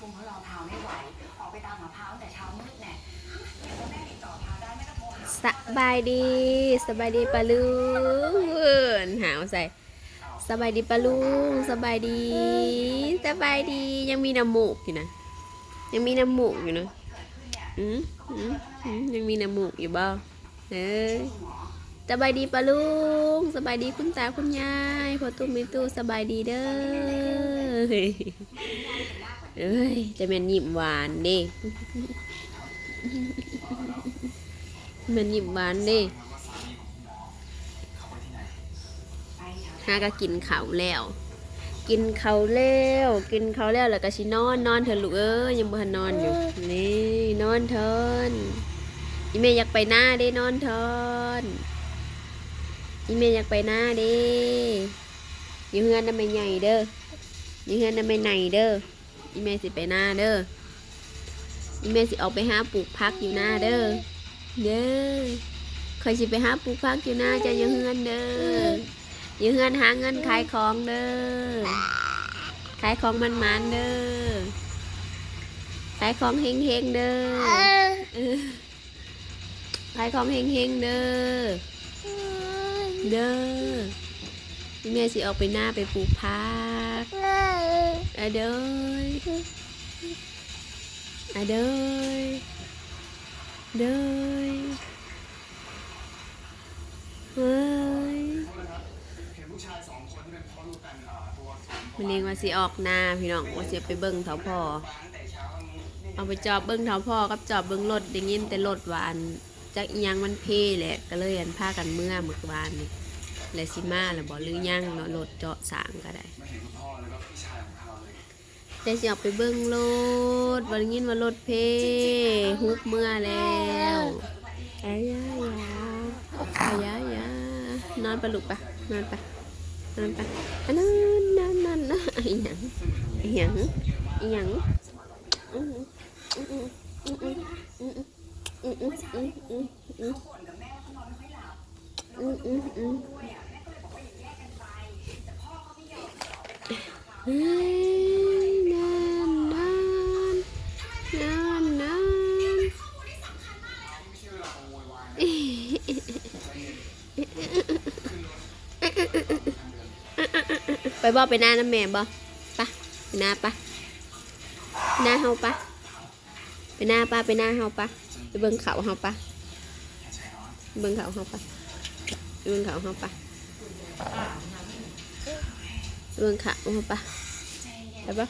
ทุมเขารอพาวไม่ไหว ออกไปตามหาพาวตั้งแต่เช้ามืดแน่เดี๋ยวแม่ติดต่อพาวได้แม่ก็โทรหาสบายดีสบายดีปะลุงหาวใส่สบายดีปะลุงสบายดีสบายดียังมีน้ำมูกอยู่นะ ยังมีน้ำมูกอยู่นะอืมอืมอืมยังมีน้ำมูกอยู่บ่เอ้ยสบายดีปะลุงสบายดีคุณตาคุณยายพอตุ้มมิตู้สบายดีเด้อ เอ้ยจะเป็นยิ้มหวานเด้มันหยิบหวานเดิฮาก็กินข้าวแล้ว กินข้าวแล้ว กินข้าวแล้วแล้วก็ชินอนนอนเถอะลูกเอ้ยยังบ่ทันนอนอยู่ นี่นอนเถินอีเมย์อยากไปหน้าเด้นอนเถินอีเมย์อยากไปหน้าเด้อยู่เฮือนน่ะไม่ใหญ่เด้ออยู่เฮือนน่ะไม่ไหนเด้อ อีเมสิไปหน้าเด้ออีเมสิออกไปหาปลูกพักอยู่หน้าเด้อเด้อคอยสิไปหาปลูกพักอยู่หน้าจะอยู่เฮือนเด้ออยู่เฮือนหาเงินขายของเด้อขายของมันมันเด้อขายของเฮงเฮงเด้อขายของเฮงเฮงเด้อเด้อ แม่สิออกไปหน้าไปปลูกพักอะเด้ออะเด้อเด้ยเฮ้ยมันเรียกว่าสิออกหน้าพี่น้องว่าสิไปเบิ่งเถาพ่อเอาไปจอบเบิ่งเถาพ่อกับจอบเบิ่งรถได้ยินแต่รถหวาอันจักอิหยังมันเพแหละก็เลยอันพากันเมื่อเมื่อวานนี่ และสิมาแล้วบ่หรือยังเนาะรถเจาะสางก็ได้แต่สิออกไปเบิ่งรถบ่ได้ยินว่ารถเพฮุบเมื่อแล้วอายายาอายายานอนปะลูกปะนอนปะนอนปะอันนั้นนอนนอนนะอีหยังอีหยังอีหยังอืมอืมอืมอืมอืมอืมอืมอืมอืม อืมอืมอืมนอนนอนนอนนอนไปบ่ไปหน้าน้ำแม่บ่ปะไปหน้าปะหน้าเฮาปะไปหน้าปะไปหน้าเฮาปะไปเบิ่งเขาเฮาปะเบิ่งเขาเฮาปะ เบิ่งเขาเฮาปะไปเบิ่งขาเฮาปะไปปะ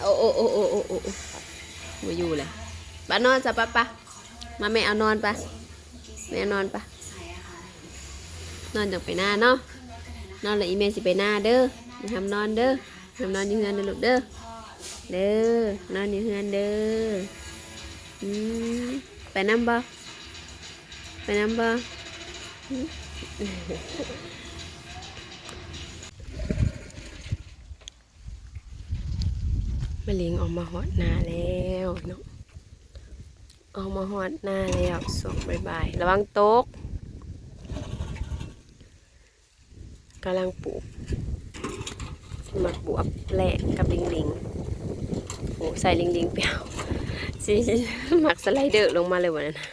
โอ้โอ้โอ้โอ้โอ้โอ้มาอยู่เลยปะนอนซะปะปะมาแม่เอานอนปะแม่นอนปะนอนจังไปหน้าเนาะนอนแล้วอีเมสิไปหน้าเด้ออย่าทำนอนเด้อทำนอนอยู่เฮือนเด้อลูกเด้อเด้อนอนอยู่เฮือนเด้อ อืมไปน้ำบ่ไปน้ำบ่มะเร็งออกมาหอดหน้าแล้วเนาะออกมาหอดหน้าแล้วส่งบายๆระวังตกกำลังปลูกมักบวบแหลกกับลิงลิงโอ้ใส่ลิงลิงเปรี้ยว สิหมักสไลเดอร์ลงมาเลยวันนั้นน่ะ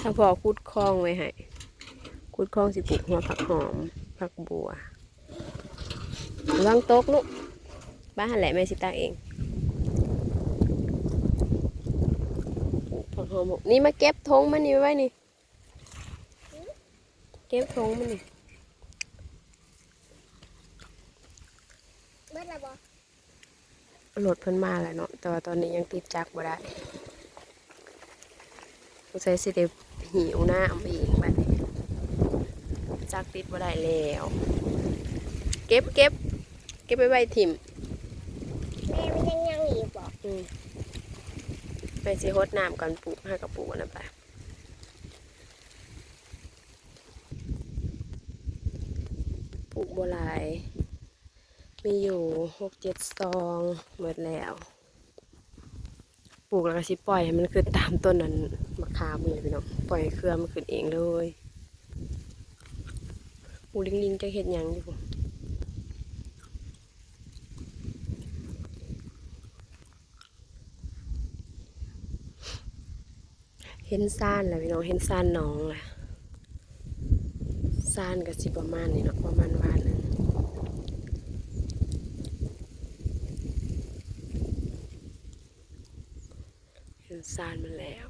ถ้าพอคูดคลองไว้ให้คูดคลองสิปลูกหัวผักหอมผักบัวระวังตกลูกบ้านแหละแม่สิตาเองผักหอมหกนี่มาเก็บทงมันนี่ไว้นี่ เก็บทงมันนี่เบิดละบ่ รถเพิ่นมาแล้วเนาะแต่ว่าตอนนี้ยังติดจักรบ่ได้สงสัยสิได้หิวหน้าเอาไปอีกบัดนี้จักรติดบ่ได้แล้ว เก็บเก็บเก็บไปไว้ถิ่มแม่มันยังยังอีกบ่อืมไปสิฮดน้ำก่อนปลูกให้กับปลูกอันนะไปปลูกบัวลาย มีอยู่หกเจ็ดซองหมดแล้ว ปลูกแล้วก็สิปล่อยให้มันขึ้นตามต้นนั้นมะขามนี่แหละพี่น้องปล่อยเครือมันขึ้นเองเลยปูลิงลิงจะเห็ดยังอยู่เห็นซ่านแล้วพี่น้องเห็นซ่านน้องล่ะซ่านก็สิประมาณนี้เนาะประมาณวานหนึงเห็น ซ่านมันแล้ว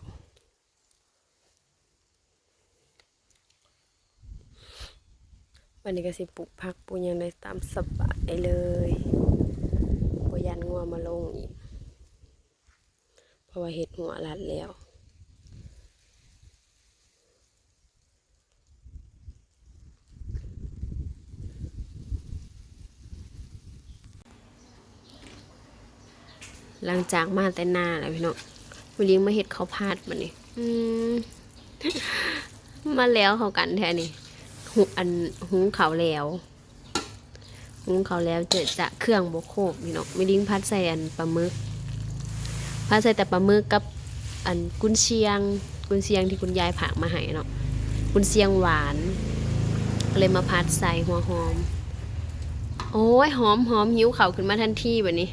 วันนี้ก็สิปลูกผักปลูกยังได้ตามสบายเลยบ่ยันงัวมาลงอีก เพราะว่าเห็ดหัวรัดแล้วหลังจากมาแต่หน้าแล้วพี่น้อง วันนี้มาเห็ดเขาพาดมานี่อืมาแล้วเขากันแท้นี่หุอันหุงเขาแล้วหุงเขาแล้วจะจะเครื่องบกโคกนี่เนาะไม่ดิ้งพัดใส่อันปลาหมึกพัดใส่แต่ปลาหมึกกับอันกุนเชียง กุนเชียงที่คุณยายผักมาให้เนาะกุนเชียงหวานเลยมาพัดใส่หัวหอม โอ้ยหอมหอมหิวเขาขึ้นมาทันทีแบบนี้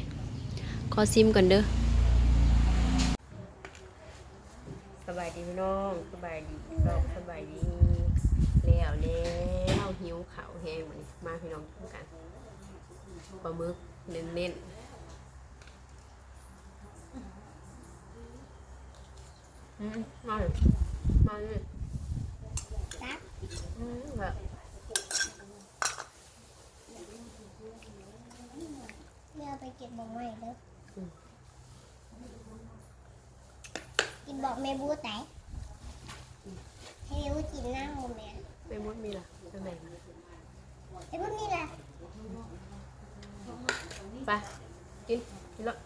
ขอซิมก่อนเด้อสบายดีพี่ น้องสบายดีน้องสบายดีแล้วแล้วหิวเขาวแห้งมานี่มาพี่น้องกินกันปลาหมึกเน้นเน้นอืมมาเลยมาเลยครับอืมแบบเมื่อไปเก็บบอกใหม่เด้ออกินบอกแม่บูแต่ ให้แม่บูกินหน้าโมแม่ไม่มดมีล่ะข้างในมีไอ้พวกนี้แหละไปกินกินแล้ว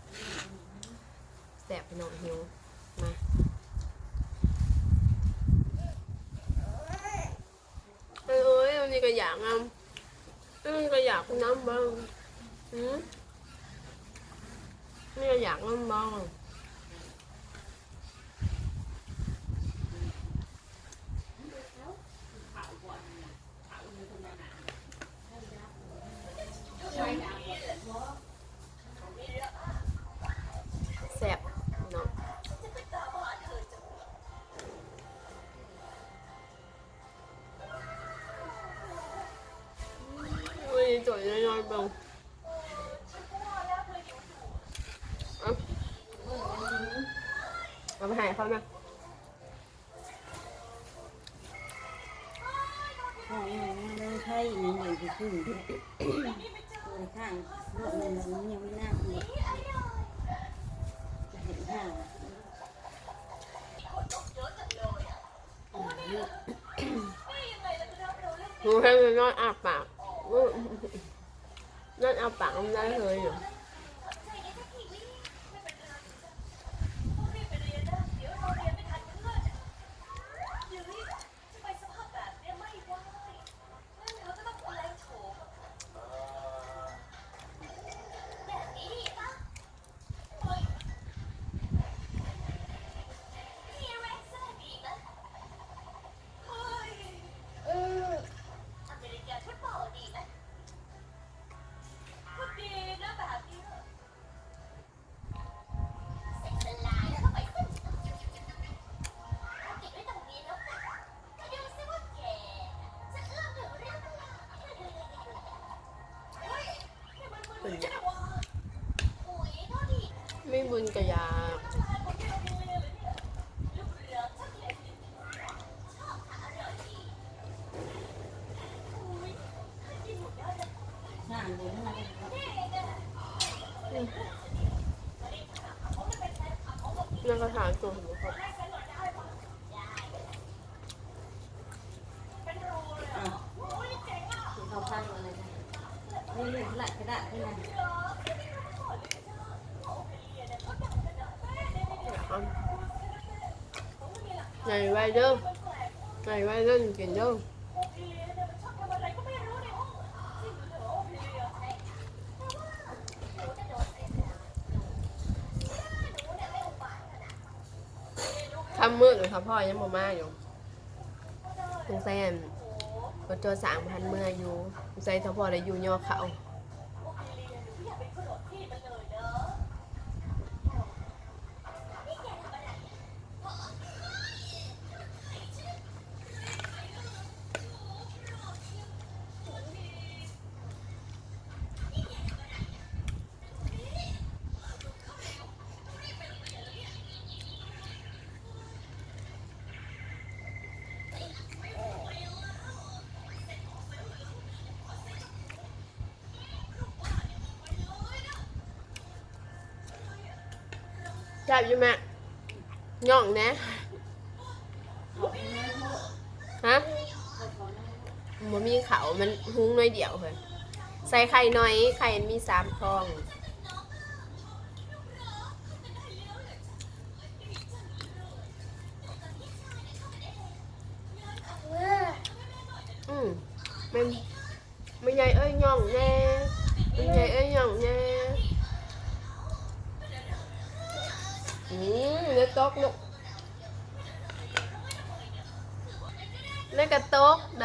แสบพี่น้องหิวมาเอ้ยอันนี้ก็อยากน้ำอันนี้ก็อยากน้ำบ้างอืมนี่ก็อยากน้ำบ้าง จ่อยน้อยๆบ้างเอาเอาไปให้เขานะข้างนี้เลยใช่มีหนึ่งที่ขึ้ นั่นเอาปากมันได้เลยอยู่อื บุญก็อยาข้างเลยนะนั่นก็ทางตัวของเขา เขาพันอะไรนะเรื่อยๆหลักกระดาษที่นั่น ใหญ่ไว้เด้อใหญ่ไว้เด้อกินเด้อทำมืดหรือครับพ่อยังบ่มาอยู่สงสัยอันรถจอสามพันเมื่ออยู่ใส่ทพอได้อยู่ย่อเขา จับอยู่แม่ย่องนะฮะมันมีเขามันหุ้งน้อยเดียวเฮ้ยใส่ไข่น้อย ไข่มีสามฟองอืมมันมันใหญ่เอ้ยย่องแน่มันใหญ่เอ้ยย่องแน่อืม เล็กตกลูกเล็กกระตกด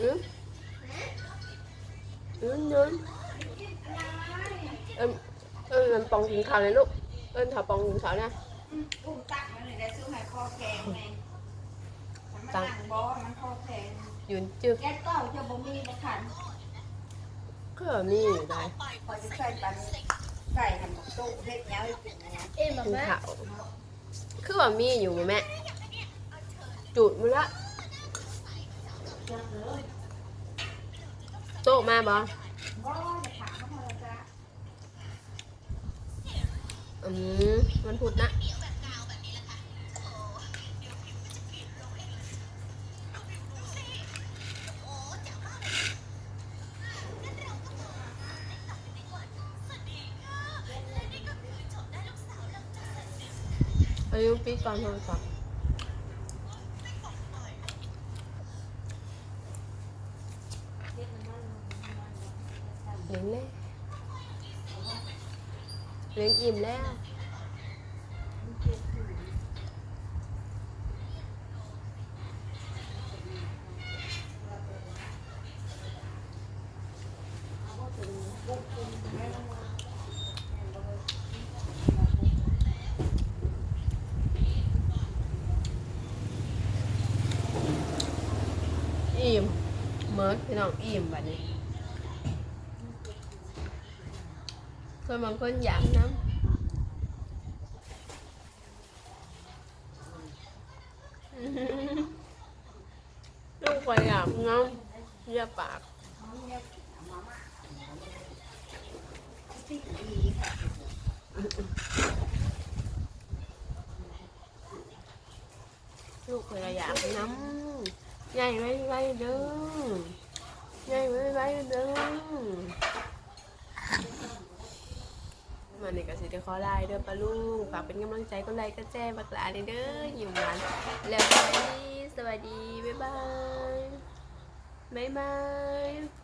อกอยากนำเอายืนอย่าก้มแรงยืนยืนยืนยืนเอิ้นเอิ้นมันปองกินข้าวเลยลูก เอิ้นถ้าปองกินข้าวนะกุ้งตักมันเลยได้ซื้อให้คอแข็งไงมันมานั่งบ่มันคอแข็งยืนจึกแก๊สเก่าจะบ่มีบ่ขันก็มีอยู่ได้พอจะใส่ปันใส่หันบักตู้เฮ็ดแนวให้กินนะเอ็มบอกกินว่าข้าวคือว่ามีอยู่บ่แม่จุดมือละ โตะมาบ่อืมมันพุดนะอายุปีก่อนโทรศัพท์ เลี้ยงเลยเลี้ยงอิ่มแล้วอิ่มเมิร์ดพี่น้องอิ่มแบบนี้ คนบางคนอยากน้ำลูกไปอยากน้ำเยี่ยปาก ลูกเคยอยากน้ำใหญ่ไวันนี่ก็สิได้ขอไลน์เด้อปะลูกฝากเป็นกำลังใจก็ไลยก็แจ้งบักลาเด้ออยู่หวานแล้วสวัสดีสวัสดีบ๊ายบายบ๊ายบาย